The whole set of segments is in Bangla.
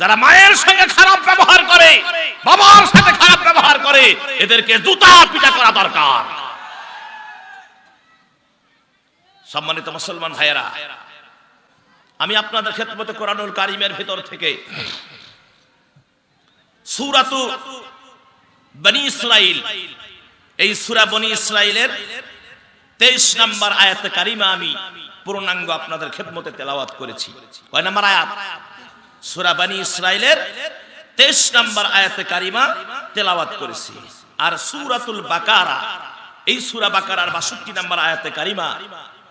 যারা মায়ের সঙ্গে খারাপ ব্যবহার করে, বাবার সাথে খারাপ ব্যবহার করে, এদেরকে জুতা পিটা করা দরকার। সম্মানিত মুসলমান ভাইয়েরা, আমি আপনাদের খেদমতে কোরআনুল কারিমের ভেতর থেকে সুরাতু বনি ইসরাইল এই সুরা বনি ইসরাইলের তেইশ নম্বর আয়াতে কারিমা আমি পূর্ণাঙ্গ আপনাদের খেদমতে তেলাওয়াত করেছি। কয় নম্বর আয়াত? সুরা বনি ইসরাইলের তেইশ নম্বর আয়াতে কারিমা তেলাওয়াত করেছি। আর সুরাতুল বাকারা, এই সুরা বাকারার বাষট্টি নম্বর আয়াতে কারিমা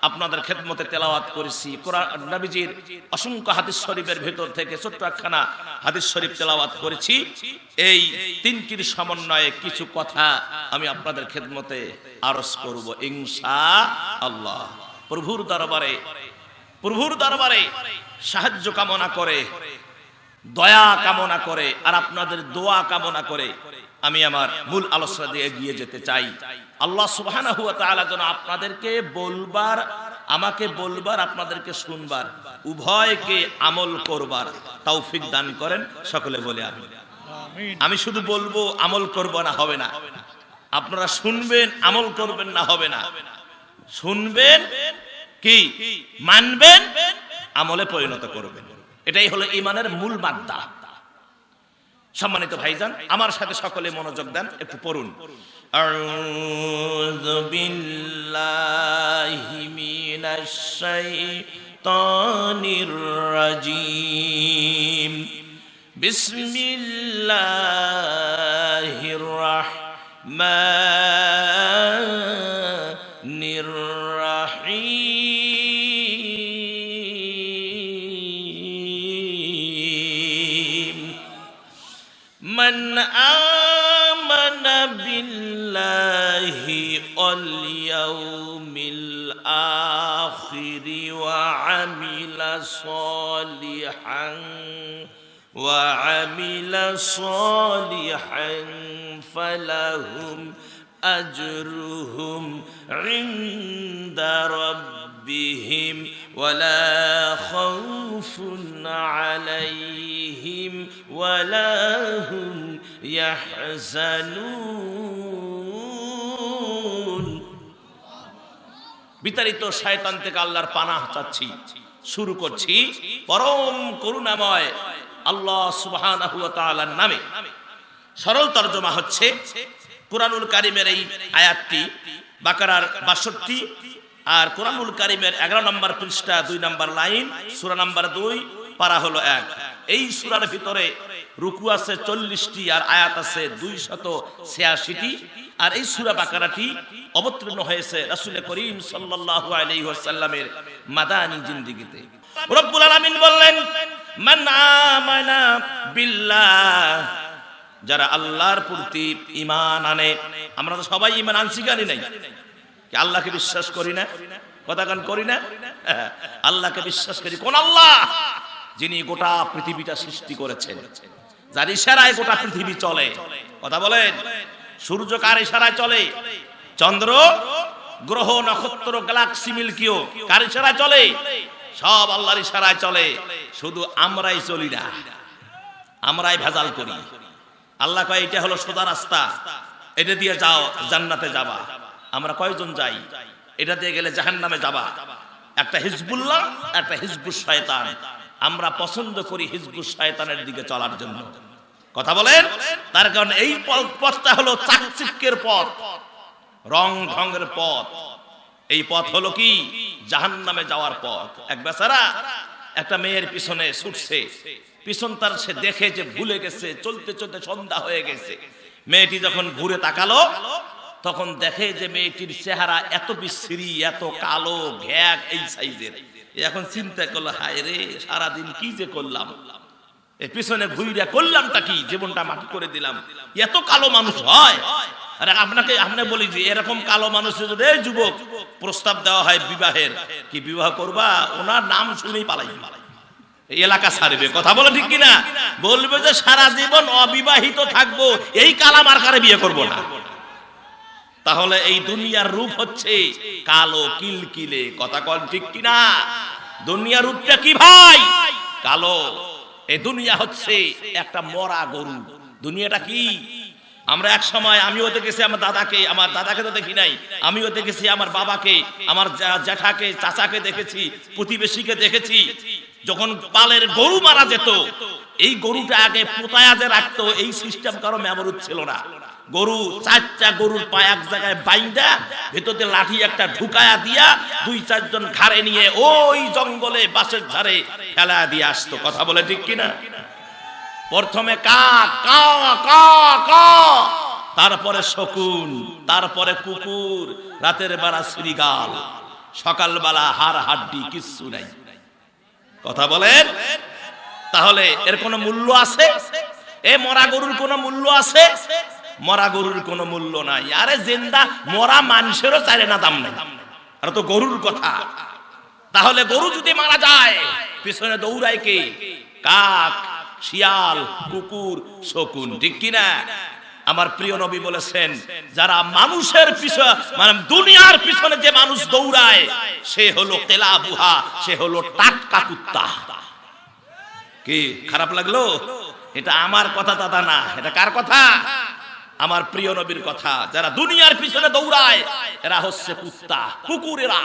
আপনাদের খেদমতে তেলাওয়াত করেছি। কোরআন নবীজির অসংখ্য হাদিস শরীফের ভেতর থেকে ছোট্ট একখানা হাদিস শরীফ তেলাওয়াত করেছি। এই তিনটির সমন্বয়ে কিছু কথা আমি আপনাদের খেদমতে আরজ করব ইনশা আল্লাহ প্রভুর দরবারে প্রভুর দরবারে সাহায্য কামনা করে দয়া কামনা করে আর আপনাদের দোয়া কামনা করে আমি আমার মূল আলোচনা দিয়ে এগিয়ে যেতে চাই। আল্লাহ সুবহানাহু ওয়া তাআলা যেন আপনাদেরকে বলবার আমাকে বলবার আপনাদেরকে শুনবার উভয়কে আমল করবার তৌফিক দান করেন সকলে বলে আমি আমি শুধু বলব আমল করব না হবে না। আপনারা শুনবেন আমল করবেন না হবে না। শুনবেন কি মানবেন আমলে পরিণত করবেন। এটাই হলো ইমানের মূল মাদ্দা। সম্মানিত ভাইজান, আমার সাথে সকলে মনোযোগ দেন, একটু পড়ুন। আউযু বিল্লাহি মিনাশ من آمن بالله واليوم الآخر وعمل صالحا وعمل صالحا فلهم أجرهم عند ربهم ولا خوف عليهم ولا هم يحزنون বিতাড়িত শয়তান থেকে আল্লাহর পানাহ চাচ্ছি শুরু করছি পরম করুণাময় আল্লাহ সুবহানাহু ওয়া তাআলার নামে সরল তর্জমা হচ্ছে কোরআনুল কারিমের এই আয়াতটি বাকারার বাষট্টি আর কোরআনুল কারিমের এগারো নম্বর পৃষ্ঠা দুই নম্বর লাইন সুরা নম্বর দুই পারা হলো এক এই সুরার ভিতরে রুকু আছে চল্লিশটি আর আয়াত আছে দুই শত ছিয়াশিটি। আর এই সুরা বাকারাটি অবতীর্ণ হয়েছে রাসুল করিম সাল্লাল্লাহু আলাইহি ওয়াসাল্লামের মাদানী জিন্দিগিতে। রব্বুল আলামিন বললেন যারা আল্লাহর প্রতি ইমান আনে, আমরা তো সবাই ইমান আনছি, জানি নাই। আল্লাহকে বিশ্বাস করি না? কথা গান করি না? আল্লাহকে বিশ্বাস করি। কোন আল্লাহ যিনি গোটা পৃথিবীটা সৃষ্টি করেছেন। যার ইশারায় গোটা পৃথিবী চলে। কথা বলেন? সূর্য কার ইশারায় চলে? চন্দ্র, গ্রহ, নক্ষত্র, গ্যালাক্সি, মিল্কিও কার ইশারায় চলে? সব আল্লাহর ইশারায় চলে। শুধু আমরাই চলি না। আমরাই ভেজাল করি। আল্লাহ কয়, এটা হলো সোজা রাস্তা। এটা দিয়ে যাও, জান্নাতে যাবা। আমরা কয়জন যাই? এটা দিয়ে গেলে জাহান্নামে যাবা। একটা হিজবুল্লাহ, একটা হিজবুল শয়তান। আমরা পছন্দ করি হিজবুল শয়তানের দিকে চলার জন্য। কথা বলেন? তার কারণে এই পথ- পথটা হলো চাকচিক্যের পথ, রং ঢঙ্গের পথ। এই পথ হলো কি? জাহান্নামে যাওয়ার পথ। এক বেচারা একটা মেয়ের পিছনে ছুটছে। পিছন তার সে দেখে যে ভুলে গেছে, চলতে চলতে সন্ধ্যা হয়ে গেছে। মেয়েটি যখন ঘুরে তাকালো, তখন দেখে যে মেয়েটির চেহারা এত বিশ্রী, এত কালো, ঘ্যাক এই সাইজের। এখন চিন্তা করল, হায় রে, সারাদিন কি যে করলাম? পিছনে ঘুরিয়া করলামটা কি? জীবনটা মাটি করে দিলাম। এত কালো মানুষ হয়। আপনাকে, আপনি বলি যে এরকম কালো মানুষের যদি যুবক, প্রস্তাব দেওয়া হয় বিবাহের, কি বিবাহ করবা? ওনার নাম শুনেই পালাই এলাকা ছাড়বে, কথা বলে ঠিক কিনা? বলবে যে সারা জীবন অবিবাহিত থাকব, এই কালা মার্কারে বিয়ে করব না? তাহলে এই দুনিয়ার রূপ হচ্ছে কালো কিলকিলে। কথা কন ঠিক কিনা? দুনিয়ার রূপটা কি ভাই? কালো। এই দুনিয়া হচ্ছে একটা মরা গরু। দুনিয়াটা কি? আমরা এক সময় আমিও দেখেছি আমার দাদাকে আমার দাদাকে তো দেখি নাই। আমিও দেখেছি আমার বাবাকে, আমার জ্যাঠাকে, চাচাকে দেখেছি, প্রতিবেশীকে দেখেছি। যখন পালের গরু মারা যেত, এই গরুটা আগে পোতায়া যে রাখতো, এই সিস্টেম কারও মেমরুদ ছিল না। গরু, চারটা গরুর পা এক জায়গায় বাইন্দা, ভেতরে লাঠি একটা ঢুকায়া দিয়া দুই চারজন ঘাড়ে নিয়ে ওই জঙ্গলে বাসের ধারে ফেলা দিয়ে আসতো। কথা বলে ঠিক কিনা? প্রথমে কা কা কা কা, তারপরে শকুন, তারপরে কুকুর, রাতের বেলা শ্রীগাল সকালবেলা হাড় হাড্ডি, কিচ্ছু নাই। কথা বলেন? তাহলে এর কোনো মূল্য আছে? এ মরা গরুর কোনো মূল্য আছে? মরা গরুর কোনো মূল্য নাই। আরে জেন্দা, মরা মানুষেরও চাইলে না, দাম নাই। আর তো গরুর কথা। তাহলে গরু যদি মারা যায়, পিছনে দৌড়ায় কে? কাক, শিয়াল, কুকুর, শকুন, ঠিক কিনা? আমার প্রিয় নবী বলেছেন, যারা মানুষের পিছনে মানে দুনিয়ার পিছনে যে মানুষ দৌড়ায়, সে হলো তেলা বুহা সে হলো টাটকা কুত্তা। কি খারাপ লাগল? এটা আমার কথা, দাদা, না। এটা কার কথা? আমার প্রিয় নবীর কথা যারা দুনিয়ার পিছনে দৌড়ায় এরা হচ্ছে কুত্তা কুকুরেরা।